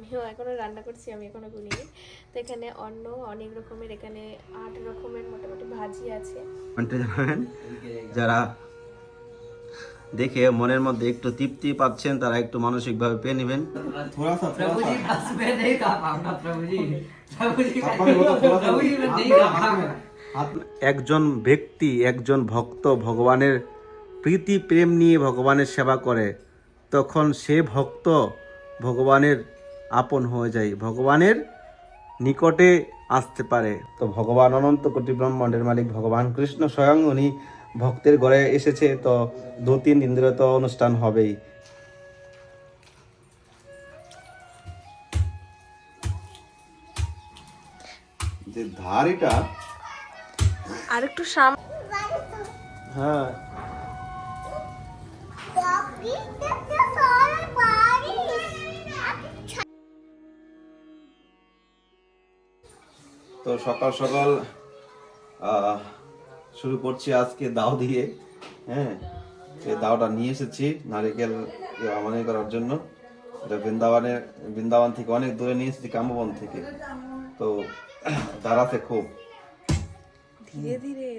আমিও এখনও রান্না করছি আমি এখনও গুনি তো এখানে অন্য অনেক রকমের এখানে আট রকমের মোটামুটি ভাজি আছে। যারা দেখে মনের মধ্যে একটু তৃপ্তি পাচ্ছেন তারা একটু মানসিকভাবে পেয়ে নেবেন। একজন ব্যক্তি একজন ভক্ত ভগবানের প্রীতি প্রেম নিয়ে ভগবানের সেবা করে তখন সে ভক্ত ভগবানের আপন হয়ে যায় ভগবানের নিকটে আসতে পারে। তো ভগবান অনন্ত কোটি ব্রহ্মাণ্ডের মালিক ভগবান কৃষ্ণ স্বয়ং উনি ভক্তের ঘরে এসেছে তো দু তিন দিন ধরে তো অনুষ্ঠান হবেই। যে ধারিটা আর একটু সাম হ্যাঁ। তো সকাল সকাল শুরু করছি আজকে দাও দিয়ে হ্যাঁ? এই দাওটা নিয়ে এসেছি নারিকেল আমানি করার জন্য। এটা বৃন্দাবনের বৃন্দাবন থেকে অনেক দূরে নিয়ে এসেছি কাম্যবন থেকে। তো দাঁড়াতে খুব। ধীরে ধীরে।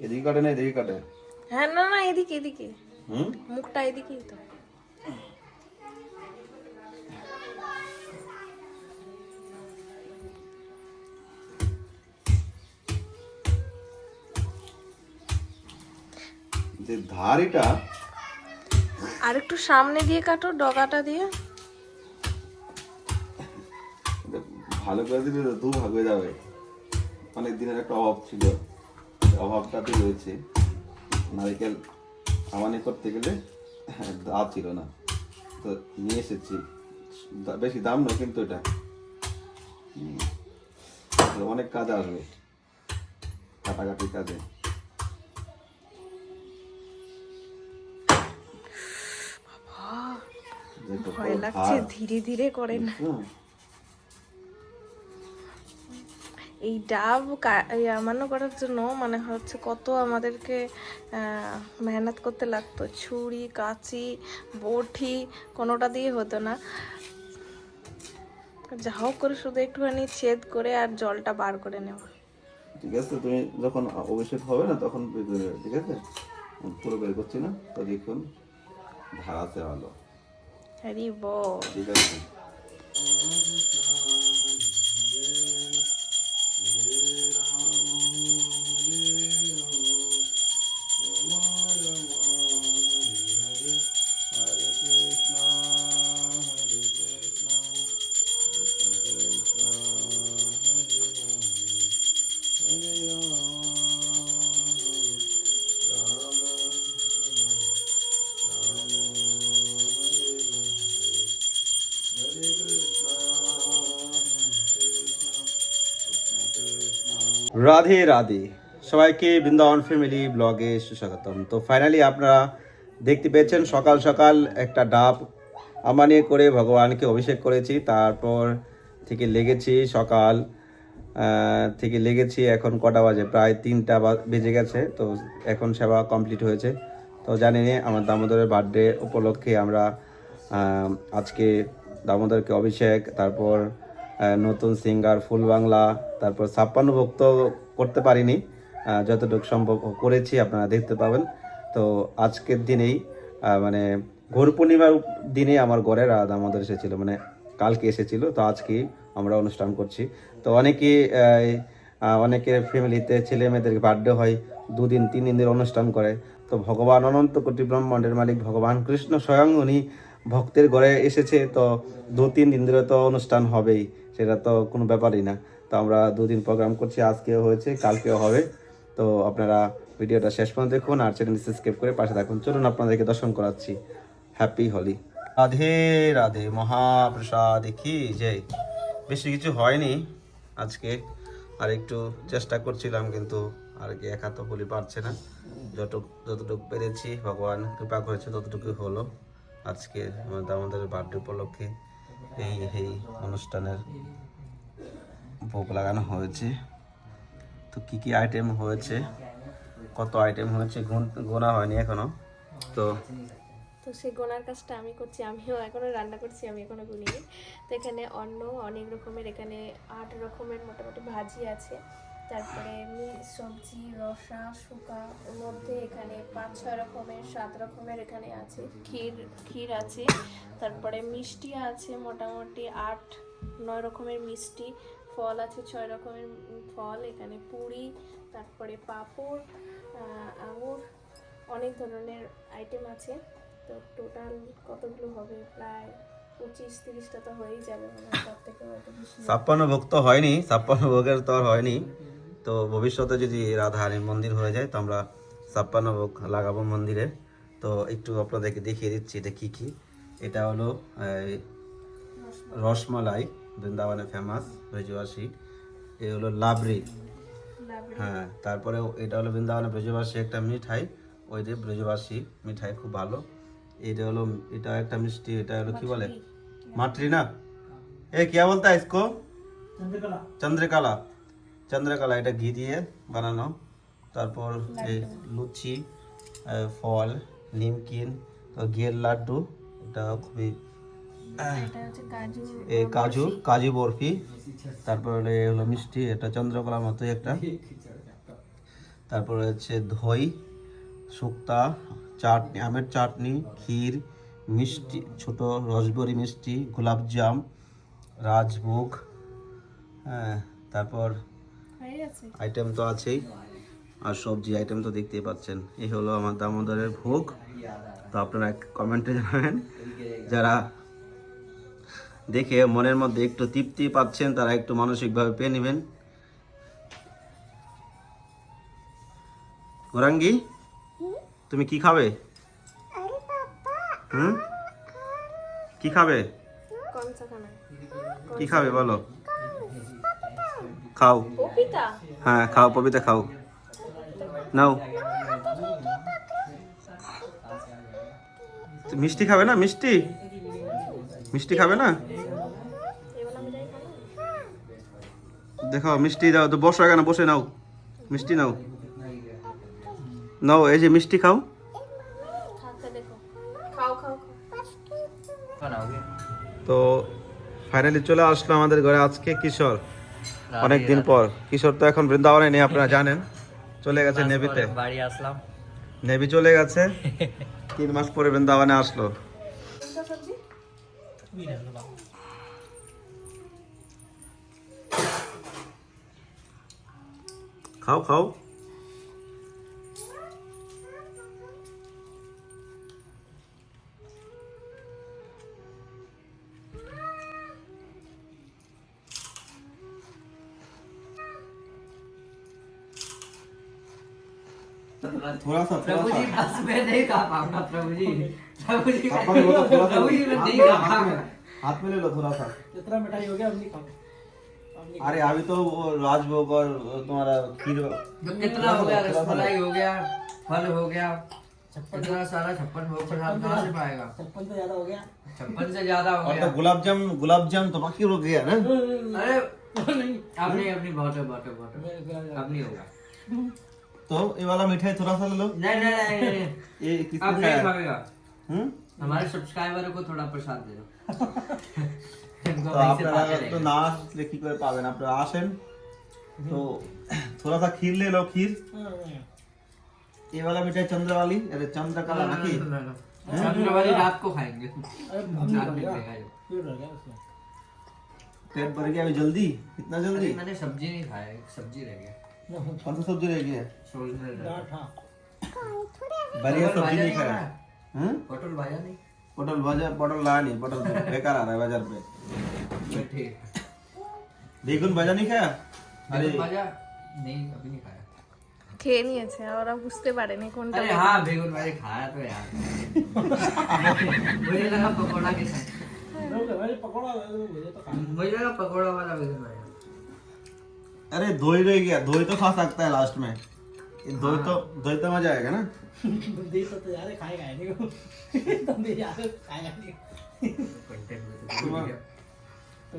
এদিকে কাটে না এদিকে কাটে? হ্যাঁ না না এদিকে এদিকে। হুম? মুখটা এদিকেই তো। যে ধারিটা আর একটু সামনে দিয়ে কাটো ডগাটা দিয়ে। ভালো করে দিলে তো দু ভাগ হয়ে যাবে। অনেক দিনের একটা অভাব ছিল। অভাবটাতে রয়েছে। নারিকেল আমানি করতে গেলে দা ছিল না। তো নিয়ে এসেছি। বেশি দাম নয় কিন্তু এটা। অনেক কাজ আসবে। কাটাকাটি কাজে যে তো ভয় লাগছে ধীরে ধীরে করেন হুম। এই ডাব আমানো করার জন্য মানে হচ্ছে কত আমাদেরকে মেহনত করতে লাগতো। ছুরি কাঁচি বটি কোনোটা দিয়ে হতো না। যা হোক করে শুধু একটুখানি ছেদ করে আর জলটা বার করে নেওয়া। ঠিক আছে তুমি যখন অভিষেক হবে না তখন বের করে ঠিক আছে? পুরো বের করছি না তো দেখুন ধারাতে ভালো হ্যারি বল রাধে রাধে। সবাইকে বৃন্দাবন ফ্যামিলি ব্লগে সুস্বাগতম। তো ফাইনালি আপনারা দেখতে পেয়েছেন সকাল সকাল একটা ডাব আমানিয়ে করে ভগবানকে অভিষেক করেছি। তারপর থেকে লেগেছি সকাল থেকে লেগেছি এখন কটা বাজে? প্রায় তিনটা বেজে গেছে। তো এখন সেবা কমপ্লিট হয়েছে। তো জানি আমার দামোদরের বার্থডে উপলক্ষে আমরা আজকে দামোদরকে অভিষেক, তারপর নতুন সিঙ্গার ফুল বাংলা, তারপর ছাপ্পান্ন ভক্ত করতে পারিনি। যতটুকু সম্ভব করেছি, আপনারা দেখতে পাবেন। তো আজকের দিনেই মানে ঘোর পূর্ণিমার দিনে আমার ঘরের আর আমাদের এসেছিল মানে কালকে এসেছিল, তো আজকেই আমরা অনুষ্ঠান করছি। তো অনেকে অনেকের ফ্যামিলিতে ছেলে মেয়েদের বার্থডে হয়, দুদিন, তিন দিন ধরে অনুষ্ঠান করে। তো ভগবান অনন্ত কোটি ব্রহ্মাণ্ডের মালিক ভগবান কৃষ্ণ স্বয়ং উনি ভক্তের ঘরে এসেছে, তো দু তিন দিন ধরে তো অনুষ্ঠান হবেই, সেটা তো কোনো ব্যাপারই না। তো আমরা দুদিন প্রোগ্রাম করছি, আজকেও হয়েছে, কালকেও হবে। তো আপনারা ভিডিওটা শেষ পর্যন্ত দেখুন আর চ্যানেল সাবস্ক্রাইব করে পাশে থাকুন। চলুন আপনাদেরকে দর্শন করাচ্ছি। হ্যাপি হোলি রাধে রাধে, মহাপ্রসাদ কি জয় বেশি কিছু হয়নি আজকে। আর একটু চেষ্টা করছিলাম, কিন্তু আর কি একা তো বলি পারছে না। যতটুকু যতটুকু পেরেছি, ভগবান কৃপা করেছে ততটুকু হলো। আজকে আমাদের বার্থডে উপলক্ষে এই এই অনুষ্ঠানের ভোগ লাগানো হয়েছে। তো কি কি আইটেম হয়েছে? কত আইটেম হয়েছে? গুন- হয়নি এখনও। তো তো সেই গোনার কাজটা আমি করছি, আমিও এখনও রান্না করছি, আমি এখনও গুনিনি। তো এখানে অন্য অনেক রকমের, এখানে আট রকমের মোটামুটি ভাজি আছে। তারপরে সবজি, রসা, শুকা, ওর মধ্যে এখানে পাঁচ, ছয় রকমের, সাত রকমের এখানে আছে। ক্ষীর ক্ষীর আছে। তারপরে মিষ্টি আছে মোটামুটি আট, নয় রকমের মিষ্টি। ফল আছে ছয় রকমের ফল, এখানে পুরি, তারপরে পাঁপড় আঙুর, অনেক ধরনের আইটেম আছে। তো টোটাল কতগুলো হবে? প্রায় ছাপ্পান্ন ভোগ তো হয়নি, ছাপ্পান্ন ভোগের তো আর হয়নি। তো ভবিষ্যতে যদি রাধাহারি মন্দির হয়ে যায় তো আমরা ছাপ্পান্ন ভোগ লাগাবো মন্দিরে। তো একটু আপনাদেরকে দেখিয়ে দিচ্ছি এটা কী কী। এটা হলো রসমালাই বৃন্দাবনে ফেমাস ব্রজবাসী। এ হলো লাবড়ি। হ্যাঁ তারপরে এটা হলো বৃন্দাবনে ব্রজবাসী একটা মিঠাই। ওই যে ব্রেজবাসী মিঠাই খুব ভালো। এটা হলো এটা একটা মিষ্টি এটা হলো কি বলে? মাতৃ। না? এ কে বলতে আইসকো চন্দ্রকলা। চন্দ্রকলা। চন্দ্রকলা এটা ঘি দিয়ে বানানো। তারপর এই লুচি ফল নিমকিন তো ঘিয়ের লাড্ডু এটা খুবই কাজু কাজু বরফি। তারপর হলো মিষ্টি এটা চন্দ্রকলার মতোই একটা। তারপরে হচ্ছে দই শুক্তা চাটনি আমের চাটনি ক্ষীর মিষ্টি ছোট রসবরি মিষ্টি গোলাপজাম রাজভোগ হ্যাঁ তারপর আইটেম তো আছেই। আর সবজি আইটেম তো দেখতেই পাচ্ছেন। এই হলো আমার দামোদরের ভোগ। তো আপনারা কমেন্টে জানাবেন। যারা দেখে মনের মধ্যে একটু তৃপ্তি পাচ্ছেন তারা একটু মানসিকভাবে পেয়ে নেবেন। গোরাঙ্গি তুমি কি খাবে? হুম? কি খাবে? কি খাবে বলো? খাও। হ্যাঁ খাও পপিতা খাও। নাও। মিষ্টি খাবে না মিষ্টি? মিষ্টি খাবে না? দেখো মিষ্টি দাও তো বসো কেন বসে নাও। মিষ্টি নাও। নাও এই যে মিষ্টি খাও। তো ফাইনালি চলে আসলো আমাদের ঘরে আজকে কিশোর। অনেক দিন পর। কিশোর তো এখন বৃন্দাবনে নেই আপনারা জানেন। চলে গেছে নেভিতে। বাড়ি আসলাম। নেভি চলে গেছে। তিন মাস পরে বৃন্দাবনে আসলো। খাও খাও। थोड़ा सा प्रभु जी बस मैं नहीं खा पाऊँगा प्रभु जी प्रभु जी प्रभु जी मैं नहीं खा पाऊँगा हाथ में ले लो थोड़ा सा जितना मिठाई हो गया अब नहीं अरे अभी तो वो राजभोग और तुम्हारा खीर तो कितना हो गया रसमलाई हो गया फल हो गया इतना सारा छप्पन भोग प्रसाद कहाँ से पाएगा छप्पन से ज़्यादा हो गया छप्पन से ज़्यादा हो और तो गया गुलाब जाम गुलाब जाम तो बाकी रुक गया ना अरे नहीं अपनी अपनी बहुत बहुत बहुत अब नहीं होगा तो ये वाला मिठाई थोड़ा सा ले लो नहीं नहीं नहीं नहीं, नहीं ये अब किसने नहीं खाया खाएगा हम्म हमारे सब्सक्राइबर को थोड़ा प्रसाद दे दो इनको তো वहीं से আপনারা पाते তো रहेंगे। না আসলে কি করে পাবেন আপনারা আসেন তো थोड़ा सा खीर ले लो खीर ये वाला मिठाई चंद्र वाली अरे चंद्र कला ना की चंद्रवाली रात को खाएंगे अरे अब रात नहीं में गया खाएगा ये। फिर रह गया उसमें पेट भर गया अभी जल्दी इतना जल्दी अरे मैंने सब्जी नहीं खाया एक सब्जी रह गया कौन सा सब्जी रह गया सोचने लगा। डांट हाँ बढ़िया पटल सब्जी भाजा नहीं नहीं खाया खाया? हम्म पटल भाजा नहीं पटल बाजार पटल लाया नहीं पटल बेकार आ रहा है बाजार पे तो ठीक है बेगुन भाजा नहीं खाया अरे बेगुन भाजा नहीं अभी नहीं खाया খেয়ে নিয়েছে ওরা বুঝতে পারেনি কোনটা अरे हाँ बेगुन भाजा खाया तो यार मुझे लगा पकौड़ा के साथ लोग भाई पकौड़ा मुझे तो खाना मुझे लगा पकौड़ा वाला बेगुन भाजा अरे धोई रह गया धोई तो खा सकता है लास्ट में। धोई तो धोई तो मज़ा आएगा ना। तो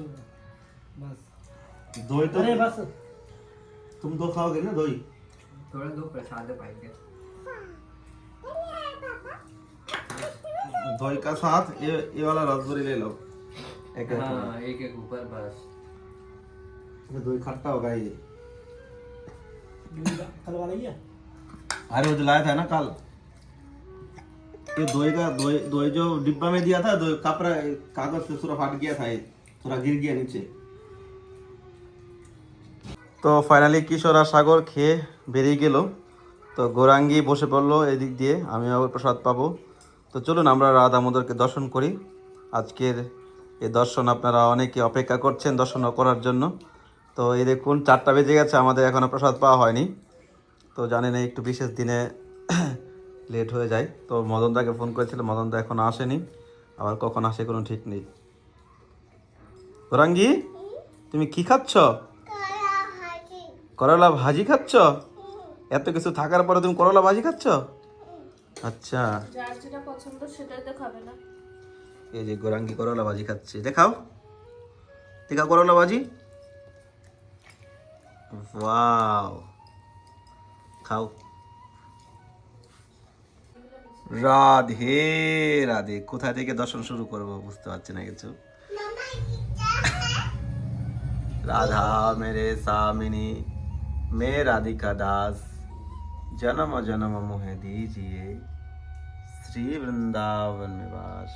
धोई तो अरे बस। तुम दो खाओगे ना धोई? थोड़ा दो प्रसाद पाएँगे धोई का साथ ये ये वाला रसबरी ले लो। एक हाँ, एक ऊपर बस। ये दही खट्टा होगा ये कल वाला ही है अरे वो जो लाया था ना कल ये दही का दही दही जो डिब्बा में दिया था दही कपड़ा कागज से थोड़ा फाट गया था ये थोड़ा गिर गया नीचे তো ফাইনালি কিশোর আর সাগর খেয়ে বেরিয়ে গেল তো গৌরাঙ্গি বসে পড়লো এদিক দিয়ে আমি আবার প্রসাদ পাবো তো চলুন আমরা রাধা দামোদরকে দর্শন করি আজকের এই দর্শন আপনারা অনেকে অপেক্ষা করছেন দর্শন করার জন্য তো এই দেখুন চারটা বেজে গেছে আমাদের এখনও প্রসাদ পাওয়া হয়নি। তো জানেন একটু বিশেষ দিনে লেট হয়ে যায়। তো মদনদাকে ফোন করেছিল মদনদা এখন আসেনি। আবার কখন আসে কোনো ঠিক নেই। গৌরাঙ্গি তুমি কি খাচ্ছ? করলা ভাজি খাচ্ছ? এত কিছু থাকার পরে তুমি করলা ভাজি খাচ্ছ? আচ্ছা। এই যে গোরাঙ্গি করলা ভাজি খাচ্ছে। দেখাও। দেখাও করলা ভাজি? ওয়াও খাও রাধে রাধে কোথা থেকে দর্শন শুরু করব বুঝতে পারছি না কিছু? রাধা মেরে সামিনী মে রাধিকা দাস, জনম জনম মোহে দিজিয়ে, শ্রী বৃন্দাবন নিবাস।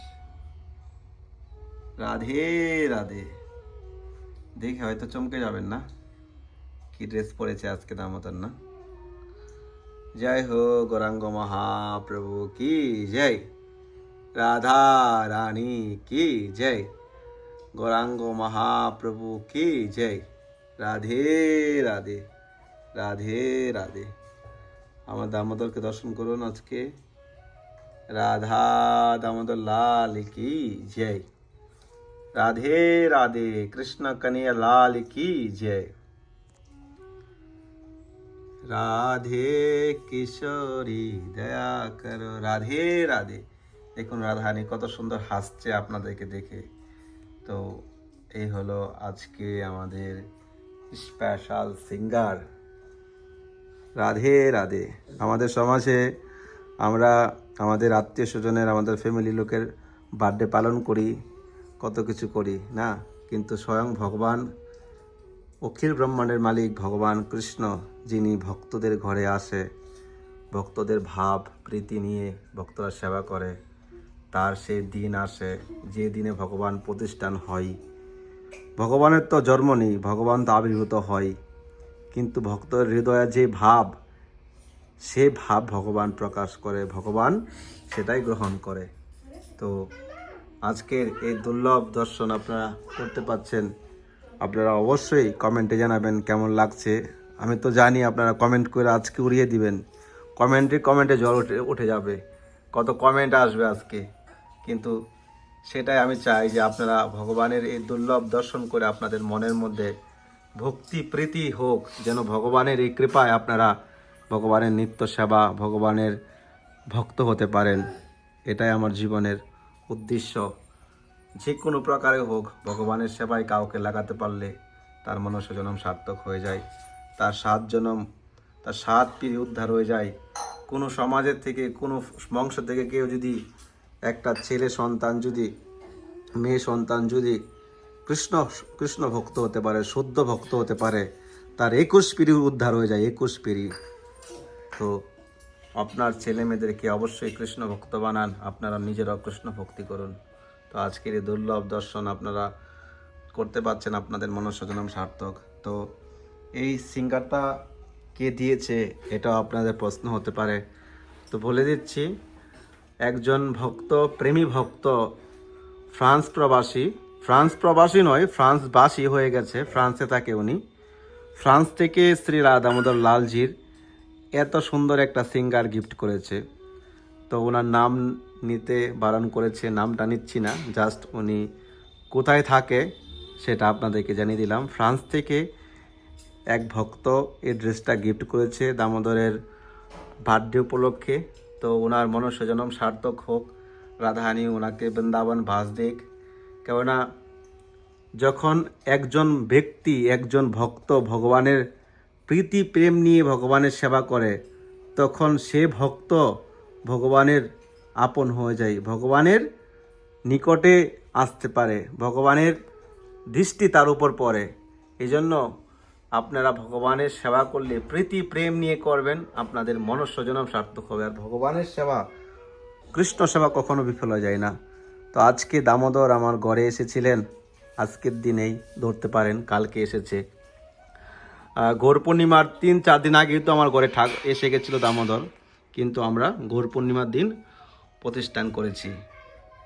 রাধে রাধে। দেখে হয়তো চমকে যাবেন না? কি ড্রেস পরেছে আজকে দামোদর না। জয় হো গৌরাঙ্গ মহাপ্রভু, কি জয়। রাধা রানী, কি জয়। গৌরাঙ্গ মহাপ্রভু, কি জয়। রাধে রাধে রাধে রাধে। আমার দামোদরকে দর্শন করুন আজকে। রাধা দামোদর লাল কি জয়। রাধে রাধে, কৃষ্ণ কনিয়া লাল, কি জয়। রাধে কিশোরী, দয়া করো। রাধে রাধে। দেখুন রাধানি কত সুন্দর হাসছে আপনাদেরকে দেখে। তো এই হলো আজকে আমাদের স্পেশাল সিঙ্গার রাধে রাধে। আমাদের সমাজে আমরা আমাদের আত্মীয় স্বজনের, আমাদের ফ্যামিলি লোকের বার্থডে পালন করি, কত কিছু করি, না? কিন্তু স্বয়ং ভগবান, অখিল ব্রহ্মাণ্ডের মালিক ভগবান কৃষ্ণ। যিনি ভক্তদের ঘরে আসে, ভক্তদের ভাব, প্রীতি নিয়ে ভক্তরা সেবা করে, তার সেই দিন আসে, যে দিনে ভগবান প্রতিষ্ঠান হয়। ভগবানের তো জন্ম নেই, ভগবান তো আবির্ভূত হয়। কিন্তু ভক্তের হৃদয়ে যে ভাব, সে ভাব ভগবান প্রকাশ করে, ভগবান সেটাই গ্রহণ করে। তো আজকের এই দুর্লভ দর্শন আপনারা করতে পাচ্ছেন আপনারা অবশ্যই কমেন্টে জানাবেন কেমন লাগছে। আমি তো জানি আপনারা কমেন্ট করে আজকে উড়িয়ে দিবেন। কমেন্টে কমেন্টে জল উঠে উঠে যাবে। কত কমেন্ট আসবে আজকে। কিন্তু সেটাই আমি চাই যে আপনারা ভগবানের এই দুর্লভ দর্শন করে আপনাদের মনের মধ্যে ভক্তি, প্রীতি হোক, যেন ভগবানের এই কৃপায় আপনারা ভগবানের নিত্য সেবা, ভগবানের ভক্ত হতে পারেন। এটাই আমার জীবনের উদ্দেশ্য। যে কোনো প্রকারে হোক, ভগবানের সেবায় কাউকে লাগাতে পারলে তার মনুষ্য জনম সার্থক হয়ে যায়। তার সাত জনম, তার সাত পিড়ি উদ্ধার হয়ে যায়। কোনো সমাজের থেকে, কোনো বংশ থেকে কেউ যদি, একটা ছেলে সন্তান যদি, মেয়ে সন্তান যদি কৃষ্ণ কৃষ্ণ ভক্ত হতে পারে, শুদ্ধ ভক্ত হতে পারে, তার একুশ পিড়ি উদ্ধার হয়ে যায়, একুশ পিড়ি। তো আপনার ছেলে মেয়েদেরকে অবশ্যই কৃষ্ণ ভক্ত বানান, আপনারা নিজেরাও কৃষ্ণ ভক্তি করুন। তো আজকের এই দুর্লভ দর্শন আপনারা করতে পারছেন, আপনাদের মনস্বজনম সার্থক। তো এই সিঙ্গারটা কে দিয়েছে এটা আপনাদের প্রশ্ন হতে পারে। তো বলে দিচ্ছি, একজন ভক্ত, প্রেমী ভক্ত, ফ্রান্স প্রবাসী ফ্রান্স প্রবাসী নয়, ফ্রান্সবাসী হয়ে গেছে, ফ্রান্সে থাকে উনি। ফ্রান্স থেকে শ্রী রাধা দামোদর লালজির এত সুন্দর একটা সিঙ্গার গিফট করেছে। তো ওনার নাম নিতে বারণ করেছে, নামটা নিচ্ছি না, জাস্ট উনি কোথায় থাকে সেটা আপনাদেরকে জানিয়ে দিলাম। ফ্রান্স থেকে এক ভক্ত এই ড্রেসটা গিফট করেছে দামোদরের বার্থডে উপলক্ষে। তো ওনার মনুষ্য সার্থক হোক রাধাহানি ওনাকে বৃন্দাবন ভাস দিক। কেননা যখন একজন ব্যক্তি, একজন ভক্ত ভগবানের প্রীতি, প্রেম নিয়ে ভগবানের সেবা করে, তখন সে ভক্ত ভগবানের আপন হয়ে যায়, ভগবানের নিকটে আসতে পারে, ভগবানের দৃষ্টি তার উপর পড়ে। এই জন্য আপনারা ভগবানের সেবা করলে প্রীতি, প্রেম নিয়ে করবেন, আপনাদের মনুষ্যজনম সার্থক হবে। আর ভগবানের সেবা, কৃষ্ণ সেবা কখনো বিফল হয়ে যায় না। তো আজকে দামোদর আমার ঘরে এসেছিলেন। আজকের দিনেই ধরতে পারেন, কালকে এসেছে। ঘোর পূর্ণিমার তিন, চার দিন আগেই তো আমার ঘরে ঠাক, এসে গেছিল দামোদর। কিন্তু আমরা ঘোর পূর্ণিমার দিন প্রতিষ্ঠান করেছি।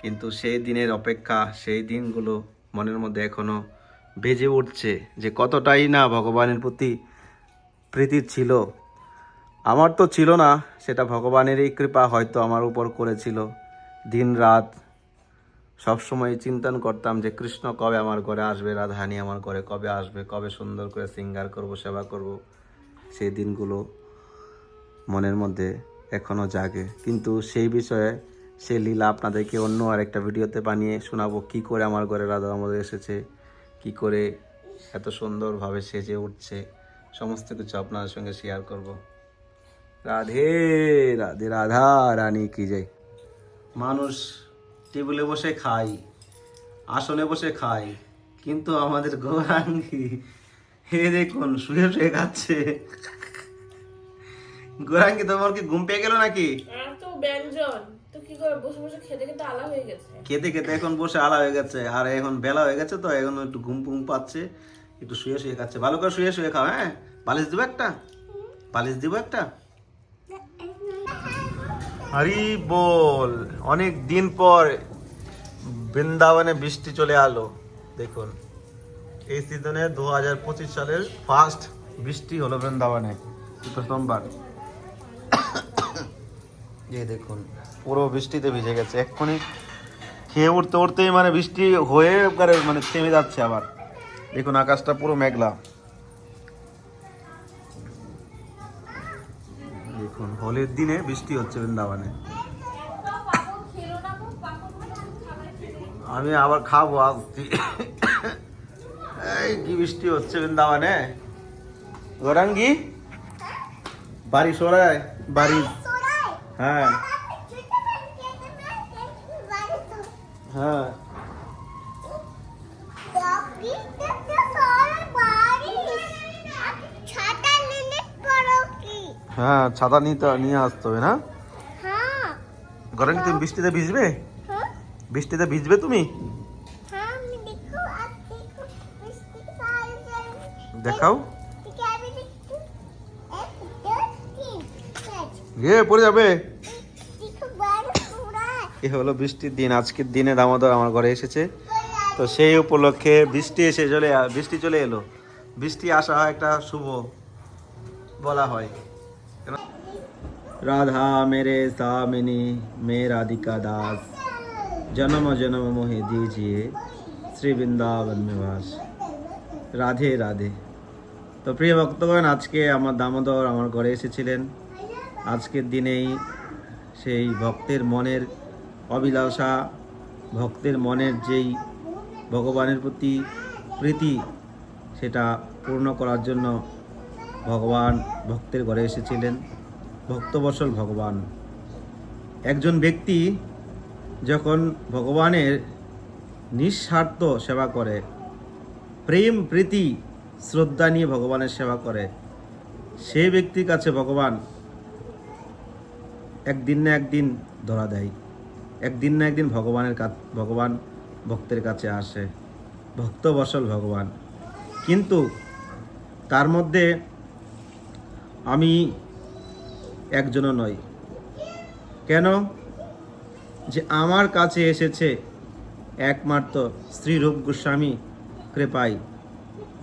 কিন্তু সেই দিনের অপেক্ষা, সেই দিনগুলো মনের মধ্যে এখনও বেজে উঠছে যে কতটাই না ভগবানের প্রতি প্রীতি ছিল। আমার তো ছিল না, সেটা ভগবানেরই কৃপা হয়তো আমার উপর করেছিল। দিন রাত সবসময় চিন্তন করতাম যে কৃষ্ণ কবে আমার ঘরে আসবে রাধাহানি আমার ঘরে কবে আসবে, কবে সুন্দর করে সিঙ্গার করব, সেবা করব। সেই দিনগুলো মনের মধ্যে এখনও জাগে। কিন্তু সেই বিষয়ে সে লীলা আপনাদেরকে অন্য আরেকটা ভিডিওতে বানিয়ে শোনাবো, কি করে আমার ঘরে রাধা আমাদের এসেছে। কি করে এত সুন্দরভাবে সেজে উঠছে? সমস্ত কিছু আপনাদের সঙ্গে শেয়ার করব। রাধে রাধে, রাধা, রানী, কি যাই মানুষ টেবিলে বসে খায়, আসনে বসে খাই কিন্তু আমাদের গৌরাঙ্গি, হে দেখুন, শুয়ে শুয়ে খাচ্ছে। গৌরাঙ্গি, তোমার কি ঘুম পেয়ে গেল নাকি? ব্যঞ্জন। খেতে খেতে এখন বসে আলা হয়ে গেছে। আর এখন বেলা হয়ে গেছে তো, এখন একটু ঘুম ঘুম পাচ্ছে। একটু শুয়ে শুয়ে খাচ্ছে। ভালো করে শুয়ে শুয়ে খাও হ্যাঁ? পালিশ দিব একটা? পালিশ দিব একটা? হরি বল, অনেক দিন পর বৃন্দাবনে বৃষ্টি চলে আলো। দেখুন, এই সিজনে দু হাজার পঁচিশ সালের ফার্স্ট বৃষ্টি হলো বৃন্দাবনে প্রথমবার এই দেখুন, পুরো বৃষ্টিতে ভিজে গেছে। এক্ষুনি খেয়ে উঠতে উঠতেই মানে বৃষ্টি হয়ে মানে থেমে যাচ্ছে আবার। দেখুন, আকাশটা পুরো মেঘলা। দেখুন, হোলির দিনে বৃষ্টি হচ্ছে বৃন্দাবনে। আমি আবার খাব আসছি এই, কি বৃষ্টি হচ্ছে বৃন্দাবনে? গৌরাঙ্গি? বাড়ি সরায়, বাড়ি হ্যাঁ। হ্যাঁ। হ্যাঁ ছাতা নিতে নিয়ে আসতে হবে না? গৌরাঙ্গি তুমি বৃষ্টিতে ভিজবে? বৃষ্টিতে ভিজবে তুমি? দেখাও। ইয়ে পড়ে যাবে। এ হলো বৃষ্টির দিন আজকের দিনে দামোদর আমার ঘরে এসেছে। তো সেই উপলক্ষে বৃষ্টি এসে চলে বৃষ্টি চলে এলো। বৃষ্টি আসা একটা শুভ বলা হয়। রাধা মেরে সামিনী মে রাধিকা দাস। জন্ম জন্ম মোহে দিজিয়ে শ্রী বৃন্দাবন নিবাস। রাধে রাধে। তো প্রিয় ভক্তগণ আজকে আমার দামোদর আমার ঘরে এসেছিলেন। আজকের দিনেই সেই ভক্তের মনের অভিলাষা ভক্তের মনের যেই ভগবানের প্রতি প্রীতি, সেটা পূর্ণ করার জন্য ভগবান ভক্তের ঘরে এসেছিলেন। ভক্তবসল ভগবান। একজন ব্যক্তি যখন ভগবানের নিঃস্বার্থ সেবা করে, প্রেম, প্রীতি, শ্রদ্ধা নিয়ে ভগবানের সেবা করে সেই ব্যক্তির কাছে ভগবান একদিন না একদিন ধরা দেয়। একদিন না একদিন ভগবানের কাছে ভগবান ভক্তের কাছে আসে। ভক্ত বসল ভগবান। কিন্তু তার মধ্যে আমি একজনও নই। কেন? যে আমার কাছে এসেছে একমাত্র শ্রীরূপ গোস্বামী কৃপাই,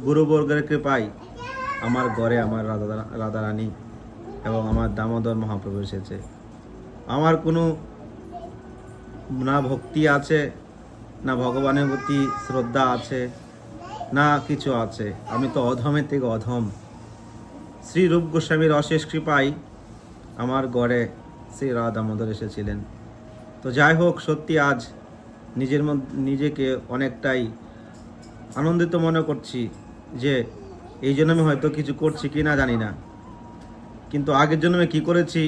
গুরুবর্গের কৃপাই, আমার ঘরে আমার রাধা রাধারানী এবং আমার দামোদর মহাপ্রভু এসেছে। আমার কোনো না ভক্তি আছে, না ভগবানের প্রতি শ্রদ্ধা আছে, না কিছু আছে। আমি তো অধমের থেকে অধম। শ্রী রূপ গোস্বামীর অশেষ কৃপায় আমার গড়ে শ্রী রাধা দামোদর এসেছিলেন। তো যাই হোক, সত্যি আজ নিজের নিজেকে অনেকটাই আনন্দিত মনে করছি যে এই জন্যে হয়তো কিছু করছি কি না জানি না। কিন্তু আগের জন্মে কি করেছি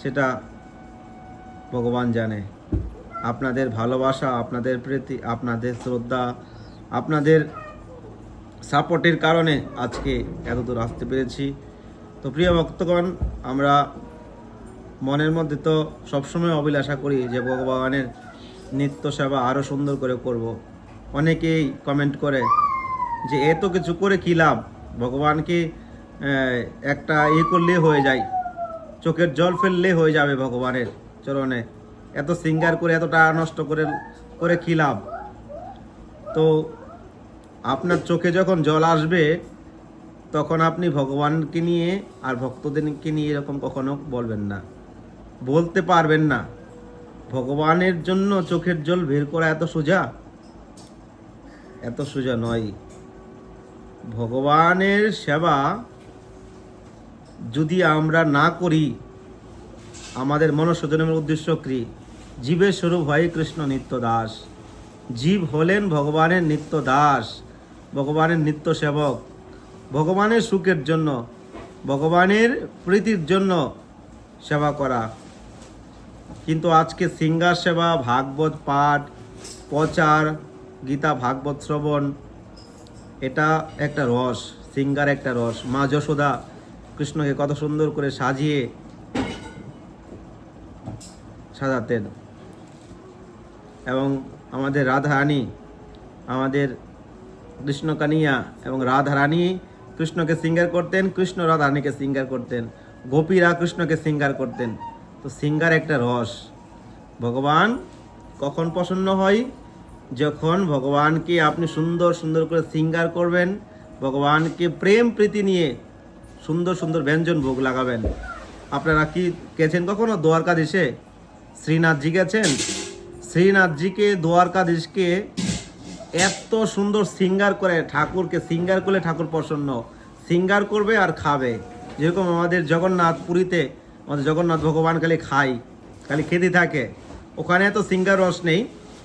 সেটা ভগবান জানে। আপনাদের ভালোবাসা, আপনাদের প্রীতি, আপনাদের শ্রদ্ধা, আপনাদের সাপোর্টের কারণে আজকে এত দূর আসতে পেরেছি। তো প্রিয় ভক্তগণ, আমরা মনের মধ্যে তো সবসময় অভিলাষা করি যে ভগবানের নিত্য সেবা আরও সুন্দর করে করব। অনেকেই কমেন্ট করে যে এত কিছু করে কী লাভ? ভগবানকে একটা ইয়ে করলে হয়ে যায়। চোখের জল ফেললে হয়ে যাবে ভগবানের চরণে। এত সিঙ্গার করে এত টাকা নষ্ট করে করে কী লাভ? তো আপনার চোখে যখন জল আসবে, তখন আপনি ভগবানকে নিয়ে আর ভক্তদেরকে নিয়ে এরকম কখনো বলবেন না। বলতে পারবেন না। ভগবানের জন্য চোখের জল বের করা এত সোজা? এত সোজা নয়। ভগবানের সেবা যদি আমরা না করি, আমাদের মনস্বজনের উদ্দেশ্য কি? জীবের স্বরূপ হয় কৃষ্ণ নিত্য দাস। জীব হলেন ভগবানের নিত্য দাস, ভগবানের নিত্য সেবক, ভগবানের সুখের জন্য, ভগবানের প্রীতির জন্য সেবা করা। কিন্তু আজকে সিঙ্গার সেবা, ভাগবত পাঠ, প্রচার, গীতা, ভাগবত শ্রবণ, এটা একটা রস সিঙ্গার একটা রস। মা যশোদা কৃষ্ণকে কত সুন্দর করে সাজিয়ে সাজাতেন। এবং আমাদের রাধারানী, আমাদের কৃষ্ণ কানিয়া এবং রাধারানী কৃষ্ণকে সিঙ্গার করতেন, কৃষ্ণ রাধারানীকে সিঙ্গার করতেন, গোপীরা কৃষ্ণকে সিঙ্গার করতেন। তো সিঙ্গার একটা রস। ভগবান কখন প্রসন্ন হয়? যখন ভগবানকে আপনি সুন্দর সুন্দর করে সিঙ্গার করবেন, ভগবানকে প্রেম প্রীতি নিয়ে সুন্দর সুন্দর ব্যঞ্জন ভোগ লাগাবেন। আপনারা কি গেছেন কখনো দ্বারকাধীশে? শ্রীনাথজি গেছেন? শ্রীনাথজিকে, দ্বারকাধীশকে এত সুন্দর সিঙ্গার করে, ঠাকুরকে সিঙ্গার করলে ঠাকুর প্রসন্ন। সিঙ্গার করবে আর খাবে। যেরকম আমাদের জগন্নাথ পুরীতে আমাদের জগন্নাথ ভগবান খালি খায়, খালি খেতে থাকে। ওখানে এত সিঙ্গার রস নেই।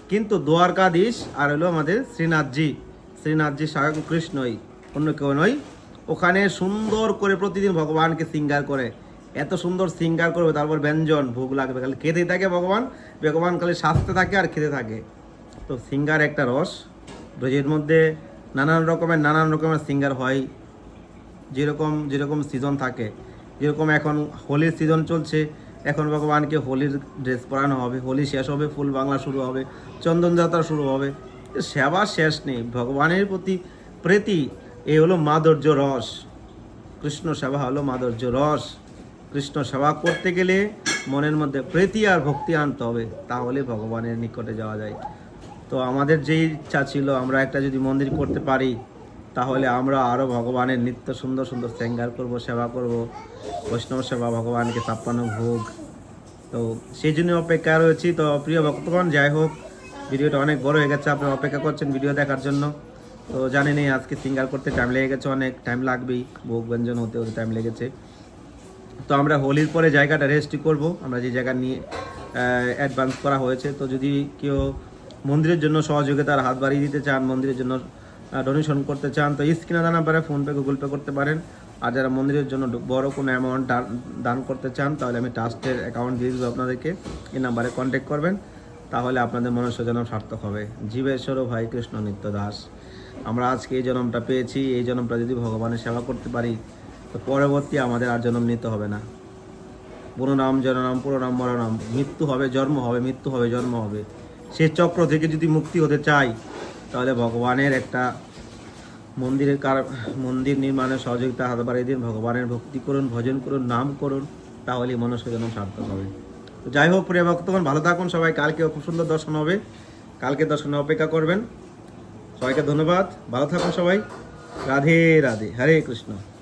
কিন্তু দ্বারকাধীশ আর হলো আমাদের শ্রীনাথজি। শ্রীনাথজি স্বয়ং কৃষ্ণই, অন্য কেউ নয়। ওখানে সুন্দর করে প্রতিদিন ভগবানকে সিঙ্গার করে। এত সুন্দর সিঙ্গার করবে, তারপর ব্যঞ্জন, ভোগ লাগবে। খালি খেতে থাকে ভগবান ভগবান খালি সাজতে থাকে আর খেতে থাকে। তো সিঙ্গার একটা রস ব্রজের মধ্যে নানান রকমের নানান রকমের সিঙ্গার হয়। যেরকম যেরকম সিজন থাকে। যেরকম এখন হোলির সিজন চলছে, এখন ভগবানকে হোলির ড্রেস পরানো হবে। হোলি শেষ হবে, ফুল বাংলা শুরু হবে, চন্দন যাত্রা শুরু হবে। সেবা শেষ নেই। ভগবানের প্রতি প্রীতি এ হলো মাধুর্য রস। কৃষ্ণ সেবা হলো মাধুর্য রস। কৃষ্ণ সেবা করতে গেলে মনের মধ্যে প্রীতি আর ভক্তি আনতে হবে, তাহলে ভগবানের নিকটে যাওয়া যায়। তো আমাদের যেই ইচ্ছা ছিল, আমরা একটা যদি মন্দির করতে পারি, তাহলে আমরা আরও ভগবানের নিত্য সুন্দর সুন্দর সিঙ্গার করব, সেবা করব। বৈষ্ণব সেবা, ভগবানকে ছাপ্পান্ন ভোগ। তো সেই জন্য অপেক্ষা রয়েছি। তো প্রিয় ভক্তগণ, যাই হোক, ভিডিওটা অনেক বড় হয়ে গেছে। আপনি অপেক্ষা করছেন ভিডিও দেখার জন্য। তো জানেনই আজকে সিঙ্গার করতে টাইম লেগে গেছে অনেক টাইম লাগবেই, ভোগ ব্যঞ্জন হতে হতে টাইম লেগেছে। তো আমরা হোলির পরে জায়গাটা রেজিস্ট্রি করব, আমরা যে জায়গা নিয়ে অ্যাডভান্স করা হয়েছে। তো যদি কেউ মন্দিরের জন্য সহযোগিতার হাত বাড়িয়ে দিতে চান, মন্দিরের জন্য ডোনেশন করতে চান, তো স্ক্রিনে দেওয়া নাম্বারে ফোনপে গুগল পে করতে পারেন। আর যারা মন্দিরের জন্য বড় কোনো অ্যামাউন্ট দান করতে চান, তাহলে আমি ট্রাস্টের অ্যাকাউন্ট দিয়ে দেবো আপনাদেরকে। এই নাম্বারে কন্ট্যাক্ট করবেন, তাহলে আপনাদের মনুষ্য জন্ম সার্থক হবে। জীবেশ্বর ভাই কৃষ্ণ নিত্য দাস। আমরা আজকে এই জন্মটা পেয়েছি, এই জন্মটা যদি ভগবানের সেবা করতে পারি, তো পরবর্তী আমাদের আর জন্ম নিতে হবে না। পুনরাম জননাম পুনরাম মরণাম মৃত্যু হবে, জন্ম হবে, মৃত্যু হবে, জন্ম হবে। সে চক্র থেকে যদি মুক্তি হতে চাই, তাহলে ভগবানের একটা মন্দিরের কার, মন্দির নির্মাণের সহযোগিতা হাত বাড়িয়ে দিন, ভগবানের ভক্তি করুন, ভজন করুন, নাম করুন, তাহলেই মনুষ্য জন্ম সার্থক হবে। যাই হোক, প্রিয় ভক্তগণ, ভালো থাকুন সবাই কালকে খুব সুন্দর দর্শন হবে। কালকে দর্শনে অপেক্ষা করবেন। সবাইকে ধন্যবাদ। ভালো থাকুন সবাই। রাধে রাধে। হরে কৃষ্ণ।